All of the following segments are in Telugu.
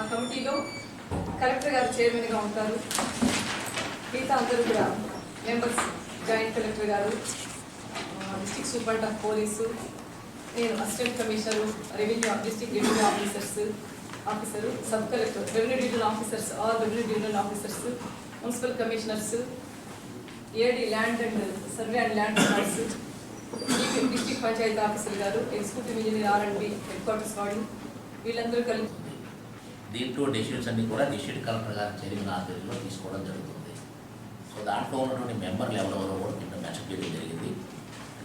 ఆ కమిటీలో కలెక్టర్ గారు చైర్మన్గా ఉంటారు. మిగతా అందరూ కూడా మెంబర్స్ జాయింట్ కలెక్టర్ గారు డిస్టిక్ సూపరింట్ ఆఫ్ పోలీసు నేను assistant commissioner revenue district revenue officers officer sub collector revenue divisional officers all revenue divisional officers municipal commissioners AD land and survey and land records district panchayat officer గారు executive engineer R and B headquarters వాళ్ళు వీళ్ళందరూ కలిసి దీంట్లో డెసిషన్స్ అన్ని కూడా డిస్ట్రిక్ట్ కలెక్టర్ గారి చైర్మన్ ఆధ్వర్యంలో తీసుకోవడం జరుగుతుంది. సో దాంట్లో ఉన్నటువంటి మెంబర్లు ఎవరెవరో కూడా నిన్న మెన్షన్ చేయడం జరిగింది.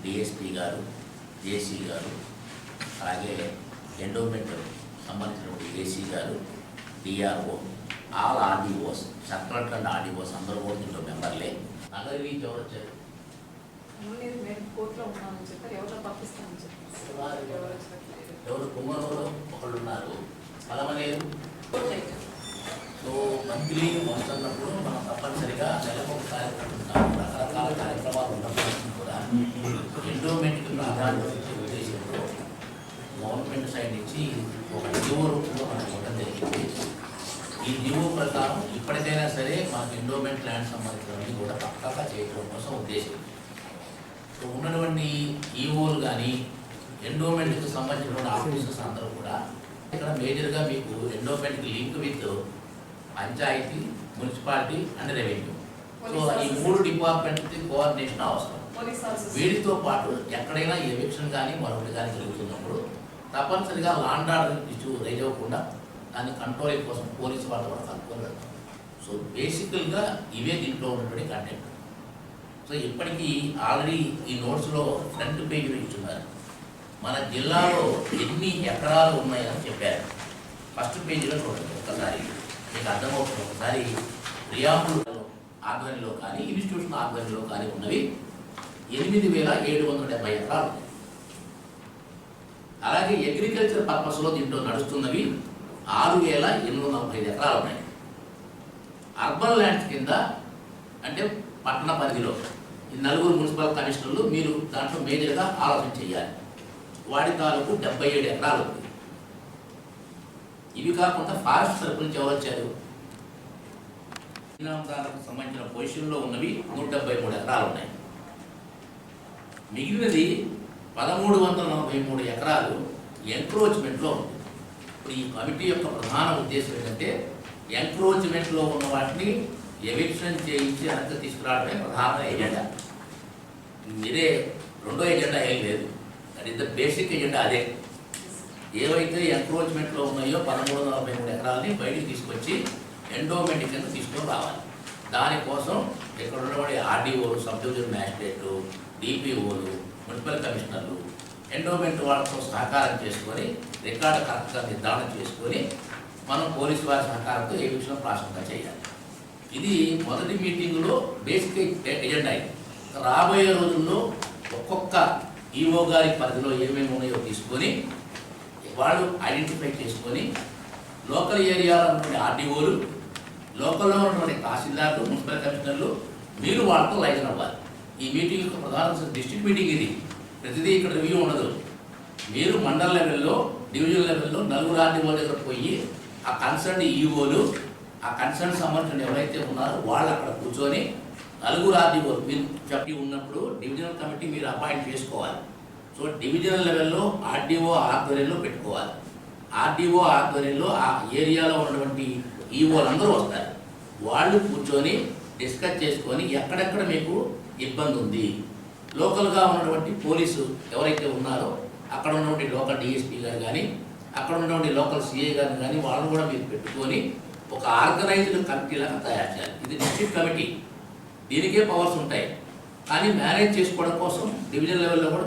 డిఎస్పీ గారు జేసీ గారు అలాగే ఎండోమెంట్ సంబంధించినటువంటి ఏసీ గారు DRO all RDOs sub collector and RDOs అందరూ కూడా దీంట్లో మెంబర్లే నగరి నుంచి ఎవరు వచ్చారు? ఎవరో కుమ్మరోలు ఒకళ్ళు ఉన్నారు. సో మంత్లీ వస్తున్నప్పుడు మనం తప్పనిసరిగా నెలకు ఒక కార్యక్రమం ఉంటాం రకరకాల కార్యక్రమాలు ఉన్నప్పటికీ కూడా. ఎండోమెంట్కి ప్రాధాన్యత ఇచ్చే ఉద్దేశంలో గవర్నమెంట్ సైడ్ నుంచి ఒక జీవో రూపంలో మనకు ఇవ్వడం జరిగింది. ఈ జీవో ప్రకారం ఇప్పటికైనా సరే మనకు ఎండోమెంట్ ల్యాండ్ సంబంధించినవన్నీ కూడా పక్కాగా చేయడం కోసం ఉద్దేశం సో ఉన్నటువంటి ఈవోలు కానీ ఎండోమెంట్కి సంబంధించినటువంటి ఆఫీసర్స్ అందరూ కూడా ఇక్కడ మేజర్గా మీకు ఎండోమెంట్కి link with panchayat municipality and revenue. So ఈ మూడు డిపార్ట్మెంట్కి కోఆర్డినేషన్ అవసరం. వీటితో పాటు ఎక్కడైనా ఎవిక్షన్ కానీ మరొకటి కానీ జరుగుతున్నప్పుడు తప్పనిసరిగా లాండ్ ఆర్డర్ ఇష్యూ రైజ్ అవ్వకుండా దాన్ని కంట్రోలింగ్ కోసం పోలీసు వాళ్ళ కూడా కనుక్కొని సో బేసికల్గా ఇవే దీంట్లో ఉన్నటువంటి కంటెంట్. సో ఇప్పటికీ ఆల్రెడీ ఈ నోట్స్లో ఫ్రంట్ పేజీలో ఇచ్చున్నారు. మన జిల్లాలో ఎన్ని ఎకరాలు ఉన్నాయని చెప్పారు. ఫస్ట్ పేజీలో చూడండి ఒక్కసారి. మీకు అర్థమవుతుంది ఒకసారి ప్రియాంబుల్ ఆధ్వర్యంలో కానీ ఇన్స్టిట్యూషన్ ఆధ్వర్యంలో కానీ ఉన్నవి ఎనిమిది వేల ఏడు వందల డెబ్బై ఎకరాలు. అలాగే అగ్రికల్చర్ పర్పస్లో దీంట్లో నడుస్తున్నవి ఆరు వేల ఎనిమిది వందల ముప్పై ఐదు ఎకరాలు ఉన్నాయి. అర్బన్ ల్యాండ్స్ కింద అంటే పట్టణ పరిధిలో ఈ నలుగురు మున్సిపల్ కమిషనర్లు మీరు దాంట్లో మేజర్గా ఆలోచన చేయాలి. వాడి తాలూకు డెబ్బై ఏడు ఎకరాలు ఉంది. ఇవి కాకుండా ఫారెస్ట్ సరుకు నుంచి ఎవరు వచ్చారు ఇనామదారులకు సంబంధించిన పొజిషన్లో ఉన్నవి నూట డెబ్బై మూడు ఎకరాలు ఉన్నాయి. మిగిలినది పదమూడు వందల నలభై మూడు ఎకరాలు ఎంక్రోచ్మెంట్లో ఉంది. ఇప్పుడు ఈ కమిటీ యొక్క ప్రధాన ఉద్దేశం ఏంటంటే ఎంక్రోచ్మెంట్లో ఉన్న వాటిని ఎవిక్షన్ చేయించి అంత తీసుకురావడమే ప్రధాన ఎజెండా ఇదే రెండో ఎజెండా ఏం లేదు. That is the basic agenda అదే. ఏవైతే ఎంక్రోచ్మెంట్లో ఉన్నాయో పదమూడు వందల నలభై మూడు ఎకరాలని బయటికి తీసుకొచ్చి ఎండోమెంట్ కింద తీసుకొని రావాలి. దానికోసం ఇక్కడ ఉన్నటువంటి ఆర్డీఓలు సబ్ డివిజన్ మ్యాజిస్ట్రేట్లు డిపిఓలు మున్సిపల్ కమిషనర్లు ఎండోమెంట్ వాళ్ళతో సహకారం చేసుకొని రికార్డు కరెక్ట్గా నిర్ధారణ చేసుకొని మనం పోలీసు వారి సహకారంతో ఏ విషయంలో ప్రాసంగా చేయాలి. ఇది మొదటి మీటింగ్లో బేసిక్ ఎజెండా ఇది. రాబోయే రోజుల్లో ఒక్కొక్క ఈఓ గారి పరిధిలో ఏమేమి ఉన్నాయో తీసుకొని వాళ్ళు ఐడెంటిఫై చేసుకొని లోకల్ ఏరియాలో ఉన్నటువంటి ఆర్డీఓలు లోకల్లో ఉన్నటువంటి తహసీల్దార్లు మున్సిపల్ కమిషనర్లు మీరు వాళ్ళతో లైన్ అవ్వాలి. ఈ మీటింగ్ యొక్క ప్రధాన డిస్ట్రిక్ట్ మీటింగ్ ఇది. ప్రతిదీ ఇక్కడ రివ్యూ ఉండదు. మీరు మండల లెవెల్లో డివిజన్ లెవెల్లో నలుగురు ఆర్డీఓ దగ్గర పోయి ఆ కన్సర్న్ ఈఓలు ఆ కన్సర్న్ సంబంధించిన ఎవరైతే ఉన్నారో వాళ్ళు అక్కడ కూర్చొని నలుగురు ఆర్డీఓ మీరు చెప్పి ఉన్నప్పుడు డివిజనల్ కమిటీ మీరు అపాయింట్ చేసుకోవాలి. సో డివిజనల్ లెవెల్లో ఆర్డీఓ ఆధ్వర్యంలో పెట్టుకోవాలి. ఆర్డీఓ ఆధ్వర్యంలో ఆ ఏరియాలో ఉన్నటువంటి ఈఓలు అందరూ వస్తారు. వాళ్ళు కూర్చొని డిస్కస్ చేసుకొని ఎక్కడెక్కడ మీకు ఇబ్బంది ఉంది లోకల్గా ఉన్నటువంటి పోలీసు ఎవరైతే ఉన్నారో అక్కడ ఉన్నటువంటి లోకల్ డిఎస్పీ గారు కానీ అక్కడ ఉన్నటువంటి లోకల్ సిఐ గారిని కానీ వాళ్ళని కూడా మీరు పెట్టుకొని ఒక ఆర్గనైజ్డ్ కమిటీ లాగా తయారు చేయాలి. ఇది డిస్ట్రిక్ట్ కమిటీ. దీనికే పవర్స్ ఉంటాయి. కానీ మేనేజ్ చేసుకోవడం కోసం డివిజన్ లెవెల్లో కూడా